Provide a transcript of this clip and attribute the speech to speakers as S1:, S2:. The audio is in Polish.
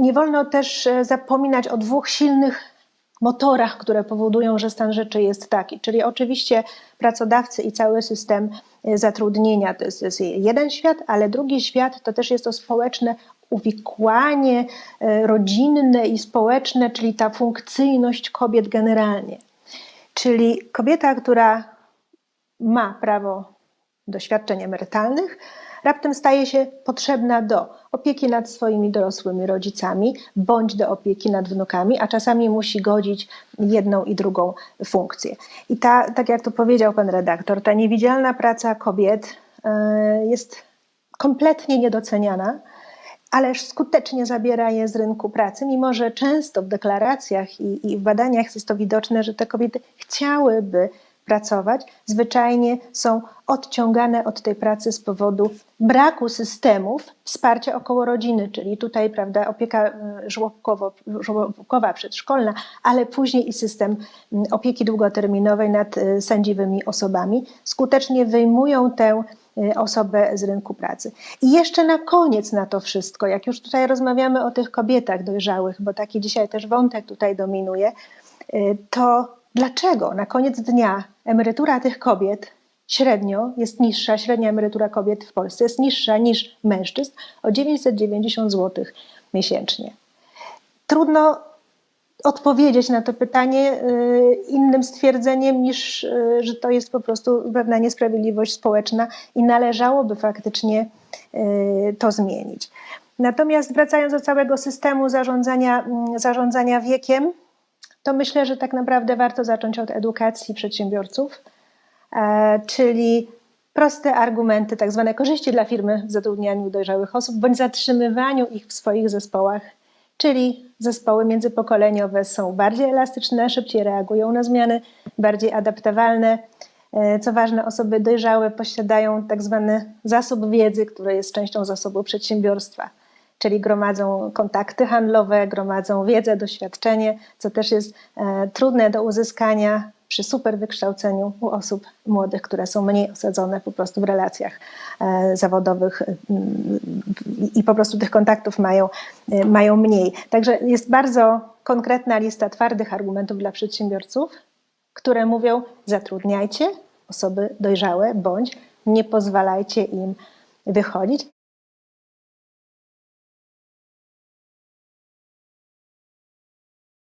S1: nie wolno też e, zapominać o dwóch silnych motorach, które powodują, że stan rzeczy jest taki. Czyli oczywiście pracodawcy i cały system e, zatrudnienia to jest, to jest jeden świat, ale drugi świat to też jest to społeczne uwikłanie e, rodzinne i społeczne, czyli ta funkcyjność kobiet generalnie. Czyli kobieta, która ma prawo do świadczeń emerytalnych, raptem staje się potrzebna do opieki nad swoimi dorosłymi rodzicami bądź do opieki nad wnukami, a czasami musi godzić jedną i drugą funkcję. I ta, tak jak to powiedział pan redaktor, ta niewidzialna praca kobiet e, jest kompletnie niedoceniana, ależ skutecznie zabiera je z rynku pracy, mimo że często w deklaracjach i, i w badaniach jest to widoczne, że te kobiety chciałyby pracować, zwyczajnie są odciągane od tej pracy z powodu braku systemów wsparcia około rodziny, czyli tutaj prawda, opieka y, żłobkowo, żłobkowa, przedszkolna, ale później i system y, opieki długoterminowej nad y, sędziwymi osobami skutecznie wyjmują tę y, osobę z rynku pracy. I jeszcze na koniec na to wszystko, jak już tutaj rozmawiamy o tych kobietach dojrzałych, bo taki dzisiaj też wątek tutaj dominuje, y, to dlaczego na koniec dnia emerytura tych kobiet średnio jest niższa, średnia emerytura kobiet w Polsce jest niższa niż mężczyzn o 990 zł miesięcznie. Trudno odpowiedzieć na to pytanie y, innym stwierdzeniem niż, y, że to jest po prostu pewna niesprawiedliwość społeczna i należałoby faktycznie y, to zmienić. Natomiast wracając do całego systemu zarządzania, zarządzania wiekiem, to myślę, że tak naprawdę warto zacząć od edukacji przedsiębiorców, e, czyli proste argumenty, tak zwane korzyści dla firmy w zatrudnianiu dojrzałych osób bądź zatrzymywaniu ich w swoich zespołach, czyli zespoły międzypokoleniowe są bardziej elastyczne, szybciej reagują na zmiany, bardziej adaptowalne. E, Co ważne, osoby dojrzałe posiadają tak zwany zasób wiedzy, który jest częścią zasobu przedsiębiorstwa czyli gromadzą kontakty handlowe, gromadzą wiedzę, doświadczenie, co też jest e, trudne do uzyskania przy super wykształceniu u osób młodych, które są mniej osadzone po prostu w relacjach e, zawodowych i po prostu tych kontaktów mają, e, mają mniej. Także jest bardzo konkretna lista twardych argumentów dla przedsiębiorców, które mówią: zatrudniajcie osoby dojrzałe bądź nie pozwalajcie im wychodzić.